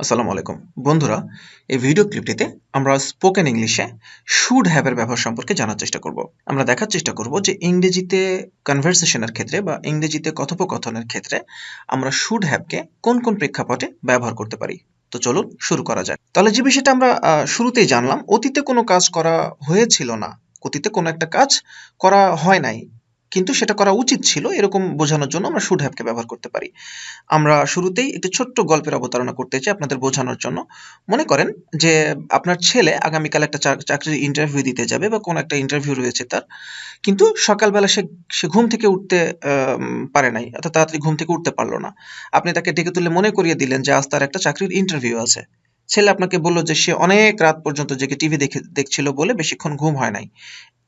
আসসালামু আলাইকুম। বন্ধুরা, এই ভিডিও ক্লিপটিতে আমরা স্পোকেন ইংলিশে শুড হ্যাভের ব্যবহার সম্পর্কে জানার চেষ্টা করব। আমরা দেখার চেষ্টা করব যে ইংরেজিতে কনভারসেশনের ক্ষেত্রে বা ইংরেজিতে কথোপকথনের ক্ষেত্রে আমরা শুড হ্যাভকে কোন কোন প্রেক্ষাপটে ব্যবহার করতে পারি। তো চলুন শুরু করা যাক। তাহলে যে বিষয়টা আমরা শুরুতেই জানলাম, অতীতে কোনো কাজ করা হয়েছিল না। অতীতে কোনো একটা কাজ করা হয় নাই। কিন্তু সেটা করা উচিত ছিল, এরকম বোঝানোর জন্য আমরা শুড হ্যাভকে ব্যবহার করতে পারি। আমরা শুরুতেই একটি ছোট্ট গল্পের অবতারণা করতে চাই আপনাদের বোঝানোর জন্য। মনে করেন যে আপনার ছেলে আগামীকাল একটা চাকরির ইন্টারভিউ দিতে যাবে বা কোনো একটা ইন্টারভিউ রয়েছে তার, কিন্তু সকালবেলা সে সে ঘুম থেকে উঠতে পারে নাই, অর্থাৎ তাড়াতাড়ি ঘুম থেকে উঠতে পারল না। আপনি তাকে ডেকে তুলে মনে করিয়ে দিলেন যে আজ তার একটা চাকরির ইন্টারভিউ আছে। ছেলে আপনাকে বলল যে সে অনেক রাত পর্যন্ত জেগে টিভি দেখে, দেখছিল বলে বেশিক্ষণ ঘুম হয় নাই।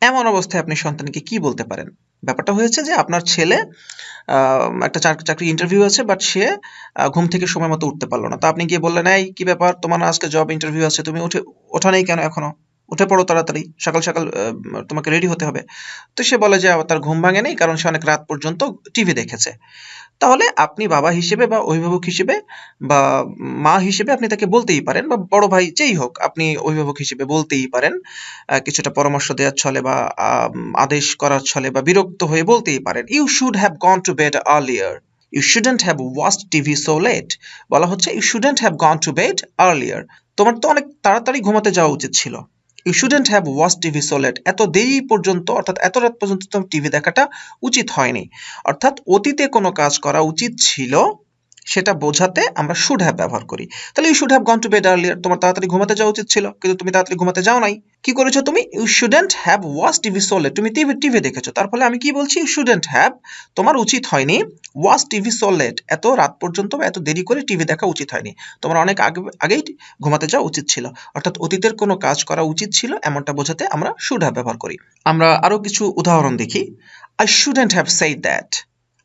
এমন অবস্থায় আপনি সন্তানকে কি বলতে পারেন? ব্যাপারটা হয়েছে যে আপনার ছেলে একটা চাক- চাকরি ইন্টারভিউ আছে বাট সে ঘুম থেকে সময় মতো উঠতে পারল না। তা আপনি গিয়ে বললেন, এই, কি ব্যাপার? তোমার আজকে জব ইন্টারভিউ আছে, তুমি উঠে, ওঠা নেই কেন এখনও? উঠে পড়ো তাড়াতাড়ি, সকাল সকাল তোমাকে রেডি হতে হবে। তো সে বলে যে তার ঘুম ভাঙে নেই, কারণ সে অনেক রাত পর্যন্ত টিভি দেখেছে। তাহলে আপনি বাবা হিসেবে বা অভিভাবক হিসেবে বা মা হিসেবে আপনি তাকে বলতেই পারেন, বা বড় ভাই যেই হোক, আপনি অভিভাবক হিসেবে বলতেই পারেন কিছুটা পরামর্শ দেওয়ার ছলে বা আদেশ করার ছলে বা বিরক্ত হয়ে বলতেই পারেন you should have gone to bed earlier you shouldn't have watched TV so late বলা হচ্ছে you shouldn't have gone to bed earlier তোমার তো অনেক তাড়াতাড়ি ঘুমাতে যাওয়া উচিত ছিল। You shouldn't have watch TV so late এত দেরি পর্যন্ত, অর্থাৎ এত রাত পর্যন্ত তোমার টিভি দেখাটা উচিত হয়নি। অর্থাৎ অতীতে কোনো কাজ করা উচিত ছিল সেটা বোঝাতে আমরা শুড হ্যাভ ব্যবহার করি। তাহলে you should have gone to bed earlier তোমার তাড়াতাড়ি ঘুমাতে যাওয়া উচিত ছিল, কিন্তু তুমি তাড়াতাড়ি ঘুমাতে যাও নাই। কি করেছ তুমি? You shouldn't have watch TV so late তুমি টিভি টিভি দেখেছ। তার ফলে আমি কি বলছি? ইউ শুডেন্ট হ্যাভ তোমার উচিত হয়নি ওয়াচ টিভি সো লেট এত রাত পর্যন্ত বা এত দেরি করে টিভি দেখা উচিত হয়নি। তোমার অনেক আগে, আগেই ঘুমাতে যাওয়া উচিত ছিল। অর্থাৎ অতীতের কোনো কাজ করা উচিত ছিল, এমনটা বোঝাতে আমরা শুড হ্যাভ ব্যবহার করি। আমরা আরও কিছু উদাহরণ দেখি। I shouldn't have said that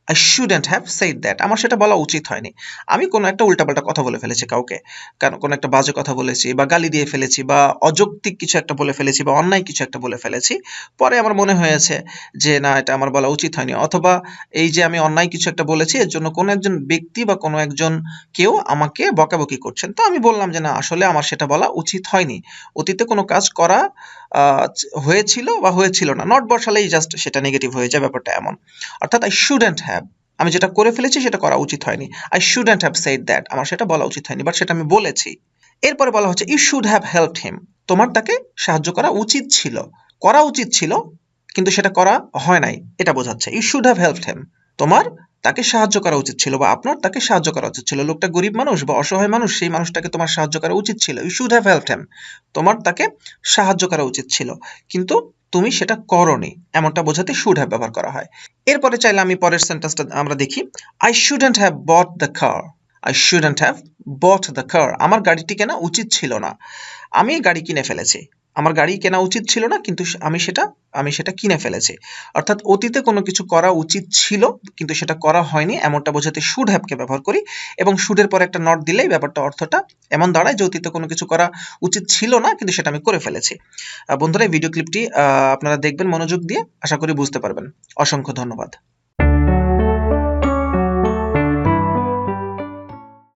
I shouldn't have said that আমার সেটা বলা উচিত হয়নি। আমি কোনো একটা উল্টাপাল্টা কথা বলে ফেলেছি কাউকে। কারণ কোনো একটা বাজে কথা বলেছি বা গালি দিয়ে ফেলেছি বা অযৌক্তিক কিছু একটা বলে ফেলেছি বা অন্যায় কিছু একটা বলে ফেলেছি, পরে আমার মনে হয়েছে যে, না, এটা আমার বলা উচিত হয়নি। অথবা এই যে আমি অন্যায় কিছু একটা বলেছি, এর জন্য কোনো একজন ব্যক্তি বা কোনো একজন কেউ আমাকে বকাবকি করছেন। তো আমি বললাম যে, না, আসলে আমার সেটা বলা উচিত হয়নি। অতীতে কোনো কাজ করা হয়েছিল বা হয়েছিল না। নট বসালেই জাস্ট সেটা নেগেটিভ হয়ে যায়, ব্যাপারটা এমন। অর্থাৎ আই শুডেন্ট হ্যাভ আমি যেটা করে ফেলেছি সেটা করা উচিত হয়নি। I shouldn't have said that আমার সেটা বলা উচিত হয়নি বাট সেটা আমি বলেছি। এরপরে বলা হচ্ছে you should have helped him তোমার তাকে সাহায্য করা উচিত ছিল। করা উচিত ছিল, কিন্তু সেটা করা হয় নাই। এটা বোঝাচ্ছে you should have helped him তোমার তাকে সাহায্য করা উচিত ছিল বা আপনার তাকে সাহায্য করা উচিত ছিল। লোকটা গরিব মানুষ বা অসহায় মানুষ, সেই মানুষটাকে তোমার সাহায্য করা উচিত ছিল। You should have helped him তোমার তাকে সাহায্য করা উচিত ছিল। কিন্তু তুমি সেটা করনি, এমনটা বোঝাতে শুড হ্যাভ ব্যবহার করা হয়। এরপরে চাইলে আমি পরের সেন্টেন্সটা আমরা দেখি। I shouldn't have bought the car I shouldn't have bought the car আমার গাড়িটি কেনা উচিত ছিল না। আমি গাড়ি কিনে ফেলেছি। আমার গাড়ি কেনা উচিত ছিল না, কিন্তু আমি সেটা আমি সেটা কিনে ফেলেছি। অর্থাৎ অতীতে কোনো কিছু করা উচিত ছিল, কিন্তু সেটা করা হয়নি, এমনটা বোঝাতে শুড হ্যাভকে ব্যবহার করি, এবং শুডের পরে একটা নট দিলেই ব্যাপারটা, অর্থটা এমন দাঁড়ায় যে অতীতে কোনো কিছু করা উচিত ছিল না, কিন্তু সেটা আমি করে ফেলেছি। বন্ধুরা, এই ভিডিও ক্লিপটি আপনারা দেখবেন মনোযোগ দিয়ে, আশা করি বুঝতে পারবেন। অসংখ্য ধন্যবাদ।